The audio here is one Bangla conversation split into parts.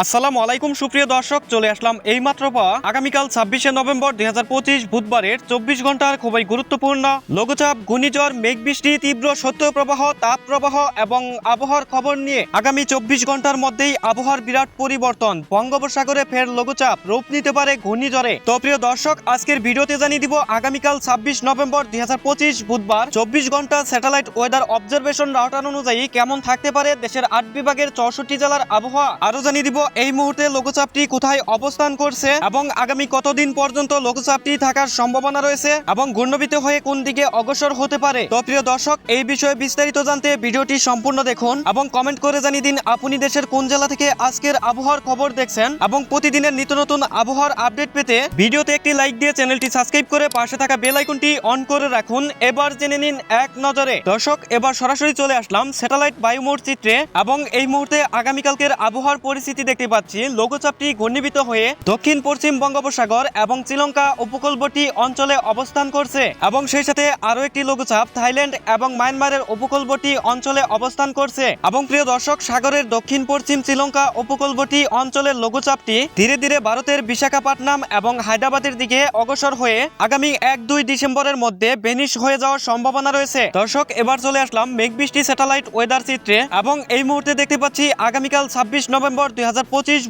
আসসালামু আলাইকুম, সুপ্রিয় দর্শক, চলে আসলাম এইমাত্র পাওয়া আগামীকাল ছাব্বিশে নভেম্বর দুই হাজার পঁচিশ বুধবারের চব্বিশ ঘণ্টার খুবই গুরুত্বপূর্ণ লঘুচাপ, ঘূর্ণিঝড় মেঘ বৃষ্টি তীব্র শৈত্যপ্রবাহ তাপ প্রবাহ এবং আবহাওয়ার খবর নিয়ে আগামী চব্বিশ ঘণ্টার মধ্যেই আবহাওয়ার বিরাট পরিবর্তন। বঙ্গোপসাগরে ফের লঘুচাপ, রূপ নিতে পারে ঘূর্ণিঝড়ে। তো প্রিয় দর্শক, আজকের ভিডিওতে জানিয়ে দিব আগামীকাল ছাব্বিশ নভেম্বর দুই হাজার পঁচিশ বুধবার চব্বিশ ঘণ্টা স্যাটেলাইট ওয়েদার অবজারভেশন রাউটার অনুযায়ী কেমন থাকতে পারে দেশের আট বিভাগের চৌষট্টি জেলার আবহাওয়া? আরও জানিয়ে দিব এই মুহূর্তে লঘুচাপটি কোথায় অবস্থান করছে এবং আগামী কতদিন পর্যন্ত লঘুচাপটি থাকার সম্ভাবনা রয়েছে এবং ঘূর্ণবিত হয়ে কোন দিকে অগ্রসর হতে পারে? তো প্রিয় দর্শক, এই বিষয়ে বিস্তারিত জানতে ভিডিওটি সম্পূর্ণ দেখুন এবং কমেন্ট করে জানিয়ে দিন আপনি দেশের কোন জেলা থেকে আজকের আবহাওয়ার খবর দেখছেন এবং প্রতিদিনের নিত্য নতুন আবহাওয়ার আপডেট পেতে ভিডিওতে একটি লাইক দিয়ে চ্যানেলটি সাবস্ক্রাইব করে পাশে থাকা বেল আইকনটি অন করে রাখুন। এবার জেনে নিন এক নজরে। দর্শক, এবার সরাসরি চলে আসলাম স্যাটেলাইট বায়ুমোট চিত্রে এবং এই মুহূর্তে আগামীকালকের আবহাওয়ার পরিস্থিতি দেখতে পাচ্ছি, লঘুচাপটি ঘূর্ণীভূত হয়ে দক্ষিণ পশ্চিম বঙ্গোপসাগর এবং শ্রীলঙ্কা উপকূলবর্তী অঞ্চলে অবস্থান করছে এবং সেই সাথে আরও একটি লঘুচাপ থাইল্যান্ড এবং মায়ানমারের উপকূলবর্তী অঞ্চলে অবস্থান করছে। এবং প্রিয় দর্শক, সাগরের দক্ষিণ পশ্চিম শ্রীলঙ্কা উপকূলবর্তী অঞ্চলের লঘুচাপটি ধীরে ধীরে ভারতের বিশাখাপট্টনম এবং হায়দ্রাবাদের দিকে অগ্রসর হয়ে আগামী এক দুই ডিসেম্বরের মধ্যে বেনিশ হয়ে যাওয়ার সম্ভাবনা রয়েছে। দর্শক, এবার চলে আসলাম মেঘ বৃষ্টি স্যাটেলাইট ওয়েদার চিত্রে এবং এই মুহূর্তে দেখতে পাচ্ছি আগামীকাল ছাব্বিশ নভেম্বর দুই হাজার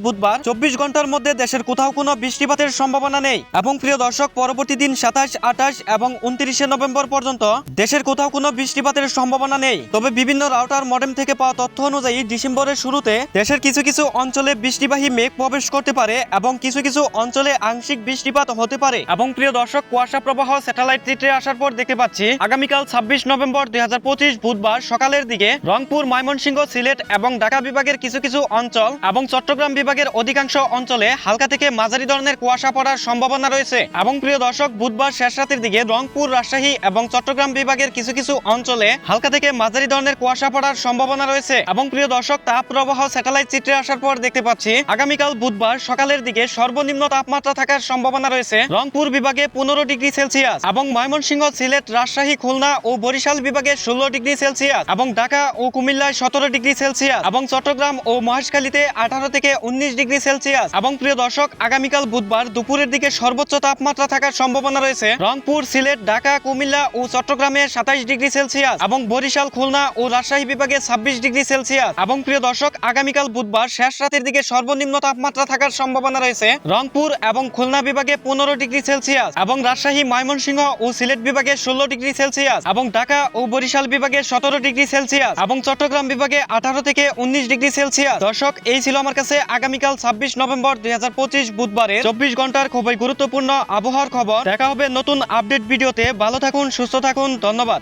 বুধবার চব্বিশ ঘণ্টার মধ্যে দেশের কোথাও কোনো বৃষ্টিপাতের সম্ভাবনা নেই। এবং প্রিয় দর্শক, পরবর্তী দিন সাতাশ, আঠাশ এবং উনত্রিশে নভেম্বর পর্যন্ত দেশের কোথাও কোনো বৃষ্টিপাতের সম্ভাবনা নেই। তবে বিভিন্ন রাউটার মডেম থেকে পাওয়া তথ্য অনুযায়ী ডিসেম্বরের শুরুতে দেশের কিছু কিছু অঞ্চলে বৃষ্টিবাহী মেঘ প্রবেশ করতে পারে এবং কিছু কিছু অঞ্চলে আংশিক বৃষ্টিপাত হতে পারে। এবং প্রিয় দর্শক, কুয়াশা প্রবাহ স্যাটেলাইট চিত্রে আসার পর দেখতে পাচ্ছি, আগামীকাল ছাব্বিশ নভেম্বর দুই হাজার পঁচিশ বুধবার সকালের দিকে রংপুর, ময়মনসিংহ, সিলেট এবং ঢাকা বিভাগের কিছু কিছু অঞ্চল এবং চট্টগ্রাম বিভাগের অধিকাংশ অঞ্চলে হালকা থেকে মাঝারি ধরনের কুয়াশা পড়ার সম্ভাবনা রয়েছে। এবং প্রিয় দর্শক, বুধবার শেষ রাতের দিকে রংপুর, রাজশাহী এবং চট্টগ্রাম বিভাগের কিছু কিছু অঞ্চলে হালকা থেকে মাঝারি ধরনের কুয়াশা পড়ার সম্ভাবনা রয়েছে। এবং প্রিয় দর্শক তাপ প্রবাহ স্যাটেলাইট চিত্রে আসার পর দেখতে পাচ্ছি, আগামীকাল বুধবার সকালের দিকে সর্বনিম্ন তাপমাত্রা থাকার সম্ভাবনা রয়েছে রংপুর বিভাগে পনেরো ডিগ্রি সেলসিয়াস এবং ময়মনসিংহ, সিলেট, রাজশাহী, খুলনা ও বরিশাল বিভাগে ষোলো ডিগ্রি সেলসিয়াস এবং ঢাকা ও কুমিল্লায় সতেরো ডিগ্রি সেলসিয়াস এবং চট্টগ্রাম ও মহেশখালীতে আঠারো থেকে উনিশ ডিগ্রি সেলসিয়াস। এবং প্রিয় দর্শক, আগামীকাল বুধবার দুপুরের দিকে সর্বোচ্চ তাপমাত্রা থাকার সম্ভাবনা রয়েছে। রংপুর, সিলেট, ঢাকা, কুমিল্লা ও চট্টগ্রামে সাতাইশ ডিগ্রি সেলসিয়াস এবং বরিশাল, খুলনা ও রাজশাহী বিভাগে ছাব্বিশ ডিগ্রি সেলসিয়াস। এবং প্রিয় দর্শক, আগামীকাল বুধবার শেষ রাতের দিকে সর্বনিম্ন তাপমাত্রা থাকার সম্ভাবনা রয়েছে। রংপুর এবং খুলনা বিভাগে পনেরো ডিগ্রি সেলসিয়াস এবং রাজশাহী, ময়মনসিংহ ও সিলেট বিভাগে ষোলো ডিগ্রি সেলসিয়াস এবং ঢাকা ও বরিশাল বিভাগে সতেরো ডিগ্রি সেলসিয়াস এবং চট্টগ্রাম বিভাগে আঠারো থেকে উনিশ ডিগ্রি সেলসিয়াস। দর্শক, এই ছিল আমার কাছে আগামীকাল ছাব্বিশ নভেম্বর দুই বুধবারে চব্বিশ ঘণ্টার খুবই গুরুত্বপূর্ণ আবহাওয়ার খবর। দেখা হবে নতুন আপডেট ভিডিওতে। ভালো থাকুন, সুস্থ থাকুন। ধন্যবাদ।